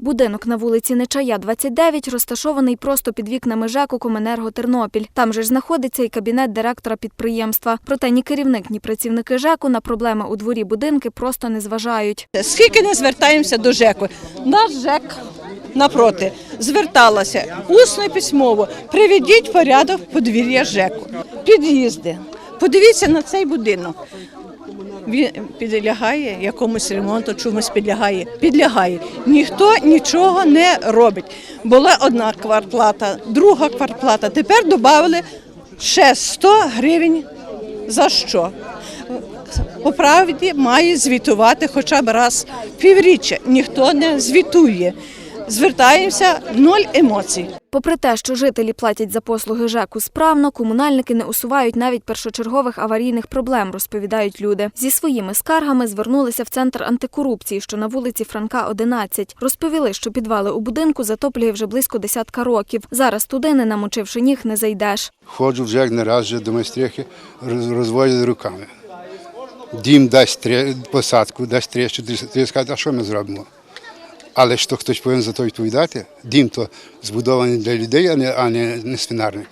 Будинок на вулиці Нечая, 29, розташований просто під вікнами ЖЕКу Коменерго Тернопіль. Там же ж знаходиться і кабінет директора підприємства. Проте ні керівник, ні працівники ЖЕКу на проблеми у дворі будинки просто не зважають. Скільки не звертаємося до ЖЕКу? Наш ЖЕК напроти зверталася усно письмово. Приведіть порядок подвір'я ЖЕКу. Під'їзди. Подивіться на цей будинок. Він підлягає якомусь ремонту, чомусь підлягає. Підлягає. Ніхто нічого не робить. Була одна квартплата, друга квартплата. Тепер додали ще 100 гривень за що? По правді має звітувати хоча б раз півріччя. Ніхто не звітує. Звертаємося ноль емоцій. Попри те, що жителі платять за послуги ЖЕКу справно, комунальники не усувають навіть першочергових аварійних проблем, розповідають люди. Зі своїми скаргами звернулися в центр антикорупції, що на вулиці Франка, 11. Розповіли, що підвали у будинку затоплює вже близько десятка років. Зараз туди, не намочивши ніг, не зайдеш. Ходжу вже як не раз вже до майстрихи, роз- розводять руками. Дім дасть посадку, дасть тріщу, ти скажуть, а що ми зробимо? Але то хтось повинен за то відповідати. Дім то збудований для людей, а не, а не, не свинарник.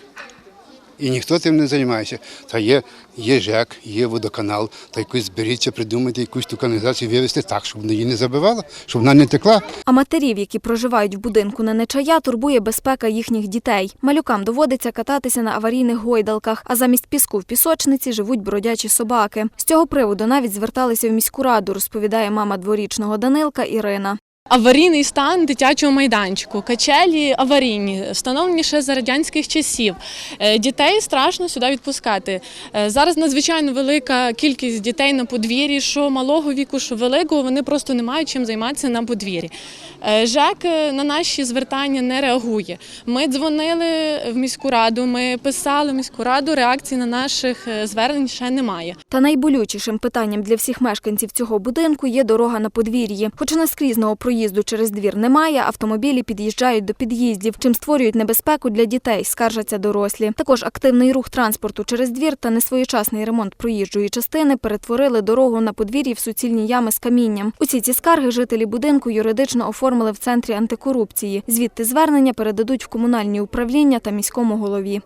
І ніхто тим не займається. Та є, є ЖЕК, є водоканал, та якось зберіться, придумайте якусь ту каналізацію вивезти так, щоб вона її не забивала, щоб вона не текла. А матерів, які проживають в будинку на Нечая, турбує безпека їхніх дітей. Малюкам доводиться кататися на аварійних гойдалках, а замість піску в пісочниці живуть бродячі собаки. З цього приводу навіть зверталися в міську раду, розповідає мама дворічного Данилка Ірина. Аварійний стан дитячого майданчику, качелі аварійні, встановлені ще за радянських часів. Е, Дітей страшно сюди відпускати. Е, Зараз надзвичайно велика кількість дітей на подвір'ї, що малого віку, що великого, вони просто не мають чим займатися на подвір'ї. Е, ЖЕК на наші звертання не реагує. Ми дзвонили в міську раду, ми писали в міську раду, реакції на наших звернень ще немає. Та найболючішим питанням для всіх мешканців цього будинку є дорога на подвір'ї. Хоча наскрізного проїзду через двір немає, автомобілі під'їжджають до під'їздів, чим створюють небезпеку для дітей, скаржаться дорослі. Також активний рух транспорту через двір та несвоєчасний ремонт проїжджої частини перетворили дорогу на подвір'ї в суцільні ями з камінням. Усі ці скарги жителі будинку юридично оформили в центрі антикорупції. Звідти звернення передадуть в комунальні управління та міському голові.